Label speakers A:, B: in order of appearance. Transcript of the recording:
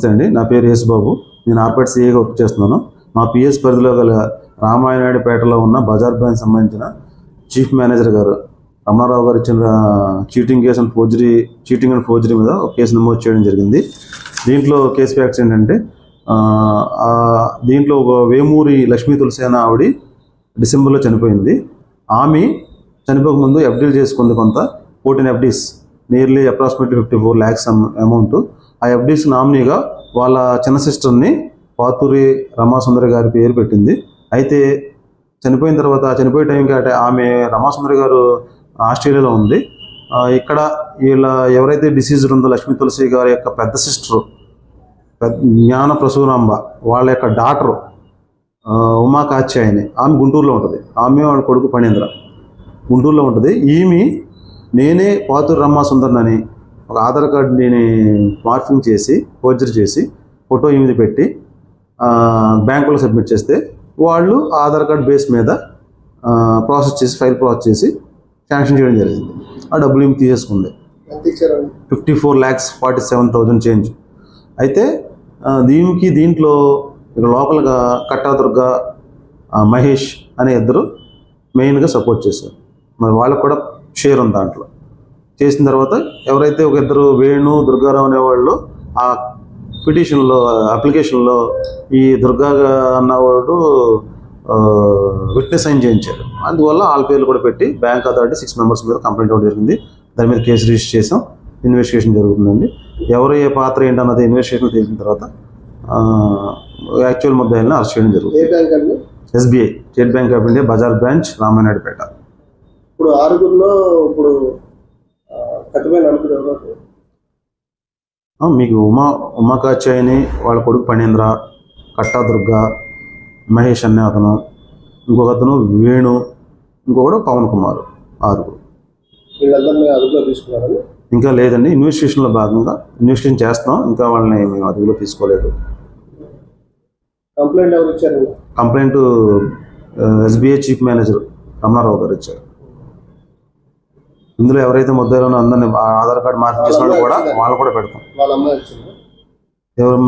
A: నమస్తే అండి. నా పేరు యేసుబాబు. నేను ఆర్పేట్ సిఏగా వర్క్ చేస్తున్నాను. మా పిఎస్ పరిధిలో గల రామాయణపేటలో ఉన్న బజార్ బ్యాంక్ సంబంధించిన చీఫ్ మేనేజర్ గారు రమణారావు గారు ఇచ్చిన cheating case and forgery cheating and forgery మీద ఒక కేసు నమోదు చేయడం జరిగింది. దీంట్లో కేసు ఫ్యాక్ట్స్ ఏంటంటే దీంట్లో ఒక వేమూరి లక్ష్మీ తులసేన ఆవిడ డిసెంబర్లో చనిపోయింది. ఆమె చనిపోకముందు ఎఫ్డీలు చేసుకుంది కొంత fourteen FDs. Nearly approximately fifty four lakhs amount ఆ ఎఫ్డీస్ నామినీగా వాళ్ళ చిన్న సిస్టర్ని పాతూరి రమాసుందరి గారి పేరు పెట్టింది. అయితే చనిపోయిన తర్వాత చనిపోయే టైంకి అంటే ఆమె రమాసుందరి గారు ఆస్ట్రేలియాలో ఉంది. ఇక్కడ వీళ్ళ ఎవరైతే డిసీజ్డ్ ఉందో లక్ష్మీ తులసి గారి యొక్క పెద్ద సిస్టరు పెద్ద జ్ఞాన ప్రసూరాంబ వాళ్ళ యొక్క డాటరు ఉమా కాచ్యాయని ఆమె గుంటూరులో ఉంటుంది. ఆమె వాళ్ళ కొడుకు పణేంద్ర గుంటూరులో ఉంటుంది. ఈమె నేనే పాతూరు రమ్మా సుందర్నని ఒక ఆధార్ కార్డుని మార్ఫింగ్ చేసి ఫోర్జరీ చేసి ఫోటో ఈమెది పెట్టి బ్యాంకులో సబ్మిట్ చేస్తే వాళ్ళు ఆధార్ కార్డ్ బేస్ మీద ప్రాసెస్ చేసి ఫైల్ ప్రాసెస్ చేసి శాంక్షన్ చేయడం జరిగింది. ఆ డబ్బులు తీసేసుకుంది.
B: ఎంత ఇచ్చారండి
A: fifty four lakhs forty seven thousand change. అయితే దీనికి దీంట్లో ఇక లోకల్గా కట్టాదుర్గ మహేష్ అనే ఇద్దరు మెయిన్గా సపోర్ట్ చేశారు. మరి వాళ్ళకు కూడా షేర్ ఉంది దాంట్లో. చేసిన తర్వాత ఎవరైతే ఒక ఇద్దరు వేణు దుర్గారావు అనేవాళ్ళు ఆ పిటిషన్లో అప్లికేషన్లో ఈ దుర్గా అన్నవాడు విట్నెస్ సైన్ చేయించారు. అందువల్ల వాళ్ళ పేర్లు కూడా పెట్టి బ్యాంక్ అథారిటీ సిక్స్ మెంబర్స్ మీద కంప్లైంట్ ఇవ్వడం జరిగింది. దాని మీద కేసు రిజిస్టర్ చేసాం. ఇన్వెస్టిగేషన్ జరుగుతుందండి. ఎవరు ఏ పాత్ర ఏంటన్నది ఇన్వెస్టిగేషన్ తెలిసిన తర్వాత యాక్చువల్ ముద్దాయిల్ని అరెస్ట్ చేయడం జరుగుతుంది. SBI State Bank of India Bazar branch Ramanayudupeta.
B: ఇప్పుడు ఆరుగురిలో ఇప్పుడు కట్టుబడి
A: ఆ, మీకు ఉమా ఉమాకాచాయని వాళ్ళ కొడుకు పణేంద్ర కట్టా దుర్గ మహేష్ అనే అతను ఇంకొక అతను వేణు ఇంకొకడు పవన్ కుమార్ ఆరుగురు.
B: వీళ్ళందరినీ అదుపులో తీసుకున్నారని
A: ఇంకా లేదండి ఇన్వెస్టిగేషన్లో భాగంగా ఇన్వెస్టిగేషన్ చేస్తాం ఇంకా వాళ్ళని మేము అదుపులో తీసుకోలేదు.
B: కంప్లైంట్ ఎవరు ఇచ్చారు?
A: Complaint SBI chief manager Ramanarao గారు ఇచ్చారు. ఇందులో ఎవరైతే ముద్దాయిలో అందరినీ ఆధార్ కార్డు మార్పు చేసిన కూడా వాళ్ళు కూడా పెడతాం. ఎవరు